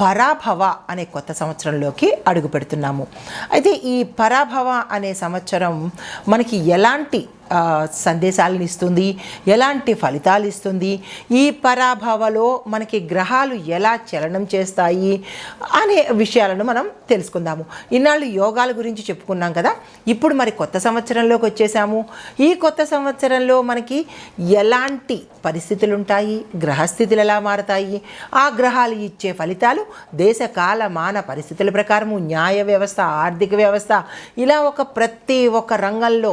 పరాభవ అనే కొత్త సంవత్సరంలోకి అడుగు పెడుతున్నాము అయితే ఈ పరాభవ అనే సంవత్సరం మనకి ఎలాంటి సందేశాలను ఇస్తుంది ఎలాంటి ఫలితాలు ఇస్తుంది ఈ పరాభవలో మనకి గ్రహాలు ఎలా చలనం చేస్తాయి అనే విషయాలను మనం తెలుసుకుందాము. ఇన్నాళ్ళు యోగాల గురించి చెప్పుకున్నాం కదా ఇప్పుడు మరి కొత్త సంవత్సరంలోకి వచ్చేసాము. ఈ కొత్త సంవత్సరంలో మనకి ఎలాంటి పరిస్థితులు ఉంటాయి గ్రహస్థితులు ఎలా మారతాయి ఆ గ్రహాలు ఇచ్చే ఫలితాలు దేశ కాల మాన పరిస్థితుల ప్రకారము న్యాయ వ్యవస్థ ఆర్థిక వ్యవస్థ ఇలా ఒక ప్రతి ఒక్క రంగంలో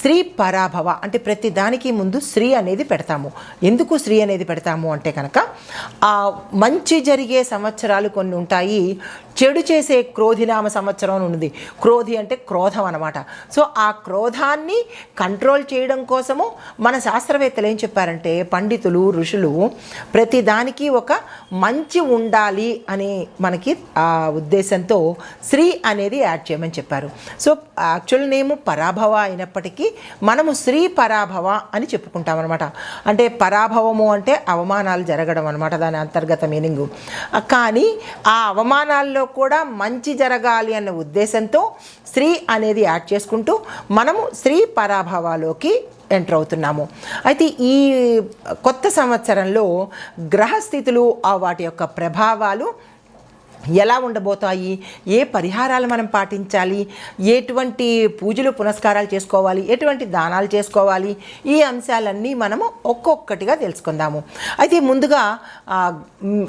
శ్రీ పరాభవ అంటే ప్రతి దానికి ముందు శ్రీ అనేది పెడతాము. ఎందుకు శ్రీ అనేది పెడతాము అంటే కనుక ఆ మంచి జరిగే సంవత్సరాలు కొన్ని ఉంటాయి. చెడు చేసే క్రోధినామ సంవత్సరం అని ఉంది క్రోధి అంటే క్రోధం అనమాట సో ఆ క్రోధాన్ని కంట్రోల్ చేయడం కోసము మన శాస్త్రవేత్తలు ఏం చెప్పారంటే పండితులు ఋషులు ప్రతి దానికి ఒక మంచి ఉండాలి అని మనకి ఆ ఉద్దేశంతో శ్రీ అనేది యాడ్ చేయమని చెప్పారు. సో యాక్చువల్ నేమ్ పరాభవ అయినప్పటికీ మనము శ్రీ పరాభవ అని చెప్పుకుంటాం అనమాట అంటే పరాభవము అంటే అవమానాలు జరగడం అనమాట దాని అంతర్గత మీనింగ్. కానీ ఆ అవమానాల్లో కూడా మంచి జరగాలి అనే ఉద్దేశంతో స్త్రీ అనేది యాడ్ చేసుకుంటూ మనము స్త్రీ పరాభవాలోకి ఎంటర్ అవుతున్నాము. అయితే ఈ కొత్త సంవత్సరంలో గ్రహస్థితులు ఆ వాటి యొక్క ప్రభావాలు ఎలా ఉండబోతాయి? ఏ పరిహారాలు మనం పాటించాలి? ఎటువంటి పూజలు పునస్కారాలు చేసుకోవాలి? ఎటువంటి దానాలు చేసుకోవాలి? ఈ అంశాలన్నీ మనము ఒక్కొక్కటిగా తెలుసుకుందాము. అయితే ముందుగా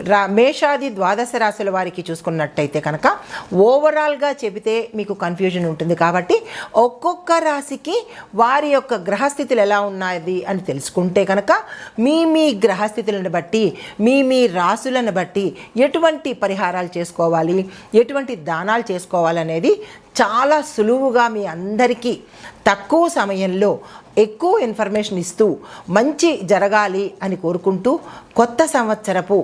రా- మేషాది ద్వాదశ రాశుల వారికి చూసుకున్నట్టయితే కనుక ఓవరాల్గా చెబితే మీకు కన్ఫ్యూజన్ ఉంటుంది కాబట్టి ఒక్కొక్క రాశికి వారి యొక్క గ్రహస్థితులు ఎలా ఉన్నాయి అని తెలుసుకుంటే కనుక మీ మీ గ్రహస్థితులను బట్టి మీ మీ రాశులను బట్టి ఎటువంటి పరిహారాలు చేసుకోవాలి ఎటువంటి దానాలు చేసుకోవాలనేది చాలా సులువుగా మీ అందరికీ తక్కువ సమయంలో ఎక్కువ ఇన్ఫర్మేషన్ ఇస్తూ మంచి జరగాలి అని కోరుకుంటూ కొత్త సంవత్సరపు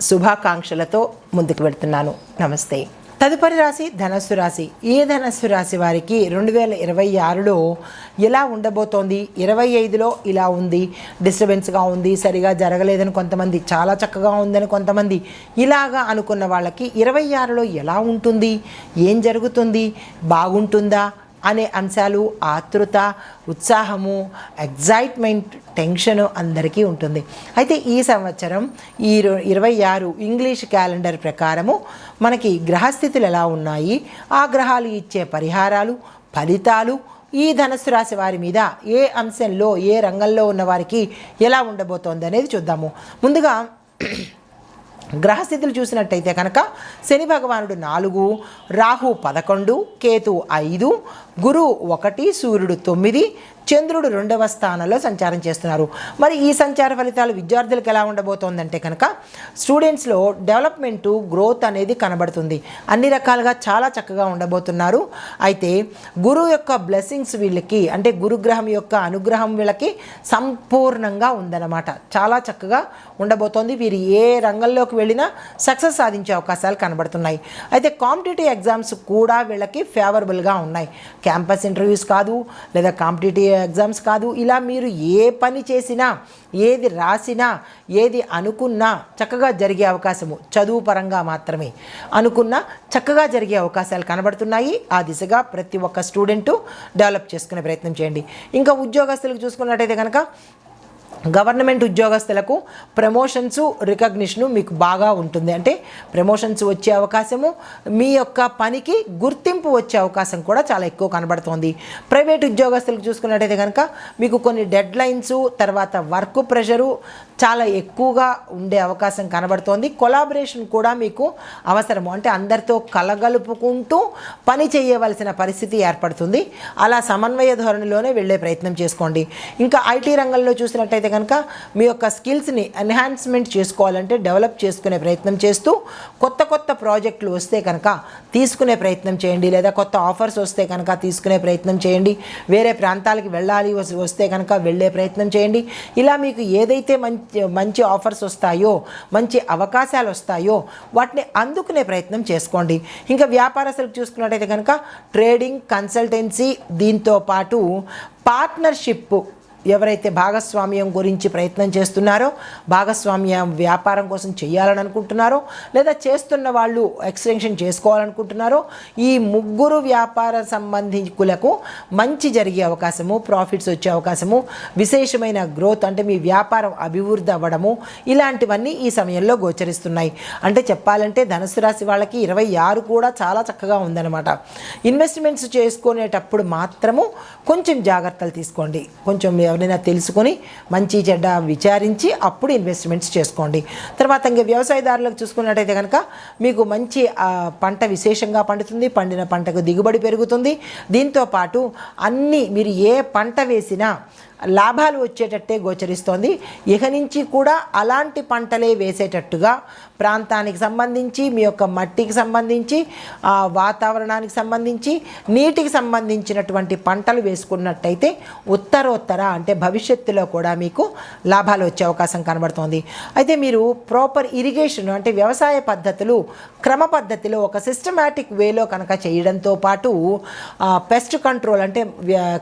శుభాకాంక్షలతో ముందుకు వెళ్తున్నాను. నమస్తే. తదుపరి రాశి ధనస్సు రాశి. ఈ ధనస్సు రాశి వారికి రెండు వేల ఇరవై ఆరులో ఎలా ఉండబోతోంది? ఇరవై ఐదులో ఇలా ఉంది డిస్టర్బెన్స్గా ఉంది సరిగా జరగలేదని కొంతమంది చాలా చక్కగా ఉందని కొంతమంది ఇలాగా అనుకున్న వాళ్ళకి ఇరవై ఆరులో ఎలా ఉంటుంది? ఏం జరుగుతుంది? బాగుంటుందా? అనే అంశాలు ఆతృత ఉత్సాహము ఎగ్జైట్మెంట్ టెన్షన్ అందరికీ ఉంటుంది. అయితే ఈ సంవత్సరం ఈ ఇరవై ఆరు ఇంగ్లీష్ క్యాలెండర్ ప్రకారము మనకి గ్రహస్థితులు ఎలా ఉన్నాయి? ఆ గ్రహాలు ఇచ్చే పరిహారాలు ఫలితాలు ఈ ధనస్సు రాశి వారి మీద ఏ అంశంలో ఏ రంగంలో ఉన్న వారికి ఎలా ఉండబోతోంది అనేది చూద్దాము. ముందుగా గ్రహస్థితులు చూసినట్టయితే కనుక శని భగవానుడు నాలుగు రాహు పదకొండు కేతు ఐదు గురు ఒకటి సూర్యుడు తొమ్మిది చంద్రుడు రెండవ స్థానంలో సంచారం చేస్తున్నారు. మరి ఈ సంచార ఫలితాలు విద్యార్థులకు ఎలా ఉండబోతోందంటే కనుక స్టూడెంట్స్లో డెవలప్మెంటు గ్రోత్ అనేది కనబడుతుంది. అన్ని రకాలుగా చాలా చక్కగా ఉండబోతున్నారు. అయితే గురువు యొక్క బ్లెస్సింగ్స్ వీళ్ళకి అంటే గురుగ్రహం యొక్క అనుగ్రహం వీళ్ళకి సంపూర్ణంగా ఉందన్నమాట. చాలా చక్కగా ఉండబోతోంది. వీరు ఏ రంగంలోకి వెళ్ళినా సక్సెస్ సాధించే అవకాశాలు కనబడుతున్నాయి. అయితే కాంపిటేటివ్ ఎగ్జామ్స్ కూడా వీళ్ళకి ఫేవరబుల్గా ఉన్నాయి. క్యాంపస్ ఇంటర్వ్యూస్ కాదు లేదా కాంపిటేటివ్ ఎగ్జామ్స్ కాదు ఇలా మీరు ఏ పని చేసినా ఏది రాసినా ఏది అనుకున్నా చక్కగా జరిగే అవకాశము. చదువు పరంగా మాత్రమే. అనుకున్నా చక్కగా జరిగే అవకాశాలు కనబడుతున్నాయి. ఆ దిశగా ప్రతి ఒక్క స్టూడెంటు డెవలప్ చేసుకునే ప్రయత్నం చేయండి. ఇంకా ఉద్యోగస్తులకు చూసుకున్నట్టయితే కనుక గవర్నమెంట్ ఉద్యోగస్తులకు ప్రమోషన్స్ రికగ్నిషను మీకు బాగా ఉంటుంది. అంటే ప్రమోషన్స్ వచ్చే అవకాశము మీ యొక్క పనికి గుర్తింపు వచ్చే అవకాశం కూడా చాలా ఎక్కువ కనబడుతోంది. ప్రైవేట్ ఉద్యోగస్తులకు చూసుకున్నట్టయితే కనుక మీకు కొన్ని డెడ్ లైన్స్ తర్వాత వర్క్ ప్రెషరు చాలా ఎక్కువగా ఉండే అవకాశం కనబడుతోంది. కొలాబరేషన్ కూడా మీకు అవసరము. అంటే అందరితో కలగలుపుకుంటూ పని చేయవలసిన పరిస్థితి ఏర్పడుతుంది. అలా సమన్వయ ధోరణిలోనే వెళ్ళే ప్రయత్నం చేసుకోండి. ఇంకా ఐటీ రంగంలో చూసినట్టయితే కనుక మీ యొక్క స్కిల్స్ని ఎన్హాన్స్మెంట్ చేసుకోవాలంటే డెవలప్ చేసుకునే ప్రయత్నం చేస్తూ కొత్త కొత్త ప్రాజెక్టులు వస్తే కనుక తీసుకునే ప్రయత్నం చేయండి. లేదా కొత్త ఆఫర్స్ వస్తే కనుక తీసుకునే ప్రయత్నం చేయండి. వేరే ప్రాంతాలకి వెళ్ళాలి వస్తే కనుక వెళ్ళే ప్రయత్నం చేయండి. ఇలా మీకు ఏదైతే మంచి మంచి ఆఫర్స్ వస్తాయో మంచి అవకాశాలు వస్తాయో వాటిని అందుకునే ప్రయత్నం చేసుకోండి. ఇంకా వ్యాపారస్తులకు చూసుకున్నట్టయితే కనుక ట్రేడింగ్ కన్సల్టెన్సీ దీంతో పాటు పార్ట్నర్షిప్ ఎవరైతే భాగస్వామ్యం గురించి ప్రయత్నం చేస్తున్నారో భాగస్వామ్య వ్యాపారం కోసం చేయాలని అనుకుంటున్నారో లేదా చేస్తున్న వాళ్ళు ఎక్స్టెన్షన్ చేసుకోవాలనుకుంటున్నారో ఈ ముగ్గురు వ్యాపార సంబంధికులకు మంచి జరిగే అవకాశము ప్రాఫిట్స్ వచ్చే అవకాశము విశేషమైన గ్రోత్ అంటే మీ వ్యాపారం అభివృద్ధి అవ్వడము ఇలాంటివన్నీ ఈ సమయంలో గోచరిస్తున్నాయి. అంటే చెప్పాలంటే ధనుసు రాశి వాళ్ళకి ఇరవై ఆరు కూడా చాలా చక్కగా ఉందన్నమాట. ఇన్వెస్ట్మెంట్స్ చేసుకునేటప్పుడు మాత్రము కొంచెం జాగ్రత్తలు తీసుకోండి. కొంచెం ఎవరినైనా తెలుసుకొని మంచి చెడ్డ విచారించి అప్పుడు ఇన్వెస్ట్మెంట్స్ చేసుకోండి. తర్వాత ఇంకా వ్యవసాయదారులకు చూసుకున్నట్టయితే కనుక మీకు మంచి పంట విశేషంగా పండుతుంది పండిన పంటకు దిగుబడి పెరుగుతుంది. దీంతో పాటు అన్నీ మీరు ఏ పంట వేసినా లాభాలు వచ్చేటట్టే గోచరిస్తోంది. ఇక నుంచి కూడా అలాంటి పంటలే వేసేటట్టుగా ప్రాంతానికి సంబంధించి మీ యొక్క మట్టికి సంబంధించి వాతావరణానికి సంబంధించి నీటికి సంబంధించినటువంటి పంటలు వేసుకున్నట్టయితే ఉత్తరోత్తర అంటే భవిష్యత్తులో కూడా మీకు లాభాలు వచ్చే అవకాశం కనబడుతోంది. అయితే మీరు ప్రాపర్ ఇరిగేషన్ అంటే వ్యవసాయ పద్ధతులు క్రమ పద్ధతిలో ఒక సిస్టమాటిక్ వేలో కనుక చేయడంతో పాటు పెస్ట్ కంట్రోల్ అంటే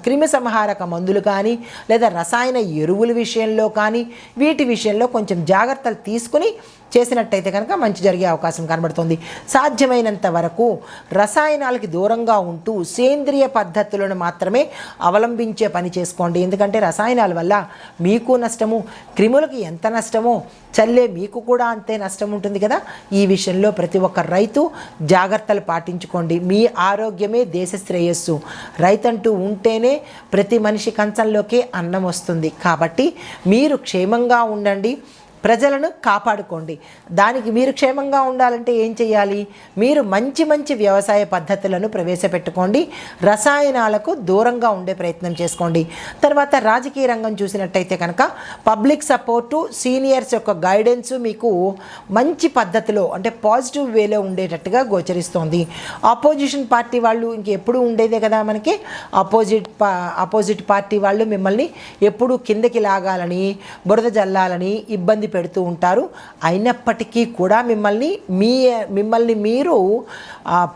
క్రిమి సంహారక మందులు కానీ లేదా రసాయన ఎరువుల విషయంలో కానీ వీటి విషయంలో కొంచెం జాగ్రత్తలు తీసుకుని చేసినట్టయితే కనుక మంచి జరిగే అవకాశం కనబడుతుంది. సాధ్యమైనంత వరకు రసాయనాలకి దూరంగా ఉంటూ సేంద్రియ పద్ధతులను మాత్రమే అవలంబించే పని చేసుకోండి. ఎందుకంటే రసాయనాల వల్ల మీకు నష్టము క్రిములకు ఎంత నష్టమో చల్లే మీకు కూడా అంతే నష్టం ఉంటుంది కదా. ఈ విషయంలో ప్రతి ఒక్క రైతు జాగ్రత్తలు పాటించుకోండి. మీ ఆరోగ్యమే దేశ శ్రేయస్సు. రైతంటూ ఉంటేనే ప్రతి మనిషి కంచంలోకే అన్నం వస్తుంది. కాబట్టి మీరు క్షేమంగా ఉండండి. ప్రజలను కాపాడుకోండి. దానికి మీరు క్షేమంగా ఉండాలంటే ఏం చేయాలి మీరు మంచి మంచి వ్యవసాయ పద్ధతులను ప్రవేశపెట్టుకోండి. రసాయనాలకు దూరంగా ఉండే ప్రయత్నం చేసుకోండి. తర్వాత రాజకీయ రంగం చూసినట్టయితే కనుక పబ్లిక్ సపోర్టు సీనియర్స్ యొక్క గైడెన్స్ మీకు మంచి పద్ధతిలో అంటే పాజిటివ్ వేలో ఉండేటట్టుగా గోచరిస్తోంది. ఆపోజిషన్ పార్టీ వాళ్ళు ఇంకెప్పుడు ఉండేదే కదా మనకి. ఆపోజిట్ పా ఆపోజిట్ పార్టీ వాళ్ళు మిమ్మల్ని ఎప్పుడు కిందకి లాగాలని బురద జల్లాలని ఇబ్బంది పెడుతూ ఉంటారు. అయినప్పటికీ కూడా మిమ్మల్ని మీ మిమ్మల్ని మీరు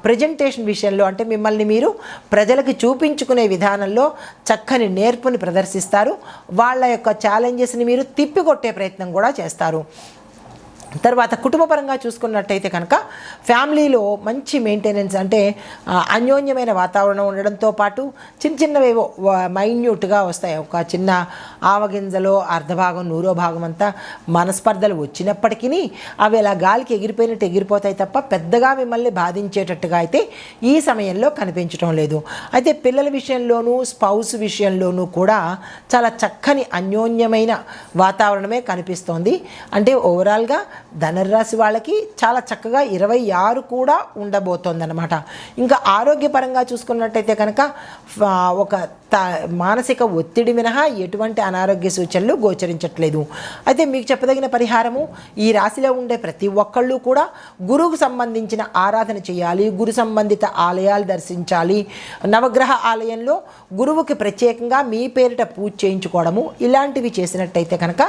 ప్రజెంటేషన్ విషయంలో అంటే మిమ్మల్ని మీరు ప్రజలకు చూపించుకునే విధానంలో చక్కని నేర్పుని ప్రదర్శిస్తారు. వాళ్ళ యొక్క ఛాలెంజెస్ని మీరు తిప్పికొట్టే ప్రయత్నం కూడా చేస్తారు. తర్వాత కుటుంబపరంగా చూసుకున్నట్టయితే కనుక ఫ్యామిలీలో మంచి మెయింటెనెన్స్ అంటే అన్యోన్యమైన వాతావరణం ఉండడంతో పాటు చిన్న చిన్నవేవో మైన్యూట్గా వస్తాయి. ఒక చిన్న ఆవగింజలో అర్ధభాగం నూరో భాగం అంతా మనస్పర్ధలు వచ్చినప్పటికీ అవి అలా గాలికి ఎగిరిపోయినట్టు ఎగిరిపోతాయి తప్ప పెద్దగా మిమ్మల్ని బాధించేటట్టుగా అయితే ఈ సమయంలో కనిపించడం లేదు. అయితే పిల్లల విషయంలోనూ స్పౌస్ విషయంలోనూ కూడా చాలా చక్కని అన్యోన్యమైన వాతావరణమే కనిపిస్తోంది. అంటే ఓవరాల్గా ధనుర్రాశి వాళ్ళకి చాలా చక్కగా ఇరవై ఆరు కూడా ఉండబోతోందనమాట ఇంకా ఆరోగ్యపరంగా చూసుకున్నట్టయితే కనుక ఒక మానసిక ఒత్తిడి మినహా ఎటువంటి అనారోగ్య సూచనలు గోచరించట్లేదు. అయితే మీకు చెప్పదగిన పరిహారము ఈ రాశిలో ఉండే ప్రతి ఒక్కళ్ళు కూడా గురువుకు సంబంధించిన ఆరాధన చేయాలి గురు సంబంధిత ఆలయాలు దర్శించాలి. నవగ్రహ ఆలయంలో గురువుకి ప్రత్యేకంగా మీ పేరిట పూజ చేయించుకోవడము ఇలాంటివి చేసినట్టయితే కనుక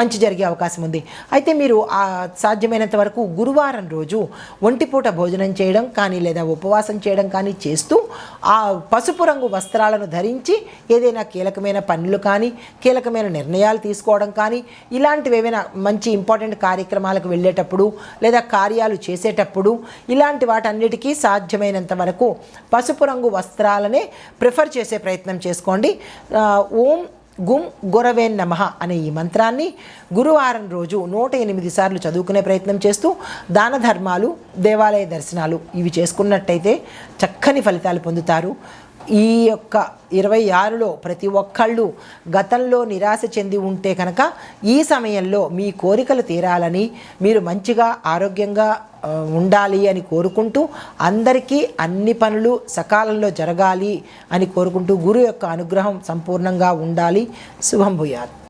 మంచి జరిగే అవకాశం ఉంది. అయితే మీరు సాధ్యమైనంత వరకు గురువారం రోజు ఒంటిపూట భోజనం చేయడం కానీ లేదా ఉపవాసం చేయడం కానీ చేస్తూ ఆ పసుపు రంగు వస్త్రాలను ధరించి ఏదైనా కీలకమైన పనులు కానీ కీలకమైన నిర్ణయాలు తీసుకోవడం కానీ ఇలాంటివి ఏమైనా మంచి ఇంపార్టెంట్ కార్యక్రమాలకు వెళ్ళేటప్పుడు లేదా కార్యాలు చేసేటప్పుడు ఇలాంటి వాటన్నిటికీ సాధ్యమైనంత వరకు పసుపు రంగు వస్త్రాలనే ప్రిఫర్ చేసే ప్రయత్నం చేసుకోండి. ఓం గుం గురవేన్ నమః అనే ఈ మంత్రాన్ని గురువారం రోజు నూట ఎనిమిది సార్లు చదువుకునే ప్రయత్నం చేస్తూ దాన ధర్మాలు దేవాలయ దర్శనాలు ఇవి చేసుకున్నట్టయితే చక్కని ఫలితాలు పొందుతారు. ఈ యొక్క ఇరవై ఆరులో ప్రతి ఒక్కళ్ళు గతంలో నిరాశ చెంది ఉంటే కనుక ఈ సమయంలో మీ కోరికలు తీరాలని మీరు మంచిగా ఆరోగ్యంగా ఉండాలి అని కోరుకుంటూ అందరికీ అన్ని పనులు సకాలంలో జరగాలి అని కోరుకుంటూ గురు యొక్క అనుగ్రహం సంపూర్ణంగా ఉండాలి. శుభం భూయాత్.